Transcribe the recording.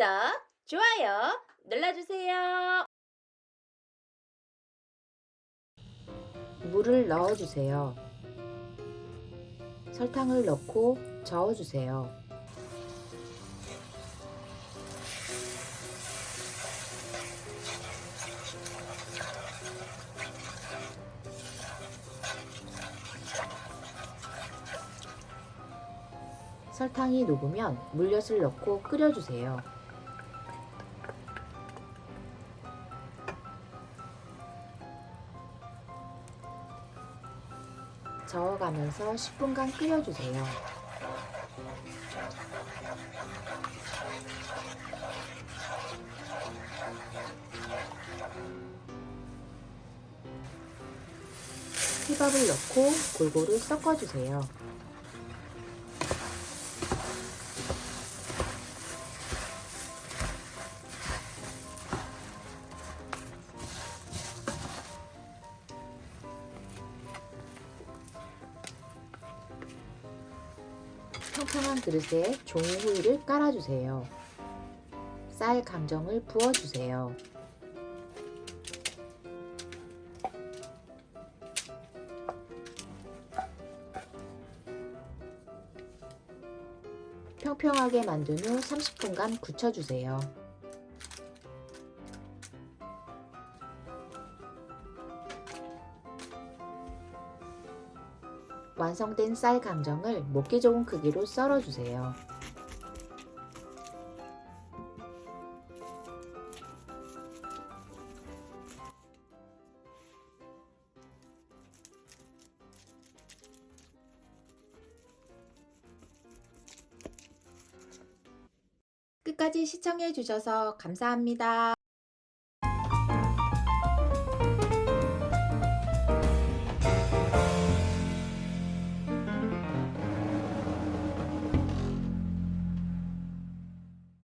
구독, 좋아요 눌러주세요. 물을 넣어주세요. 설탕을 넣고 저어주세요. 설탕이 녹으면 물엿을 넣고 끓여주세요. 저어가면서 10분간 끓여주세요. 희밥을 넣고 골고루 섞어주세요. 평평한 그릇에 종이 호일을 깔아주세요. 쌀 강정을 부어주세요. 평평하게 만든 후 30분간 굳혀주세요. 완성된 쌀 강정을 먹기 좋은 크기로 썰어주세요. 끝까지 시청해 주셔서 감사합니다.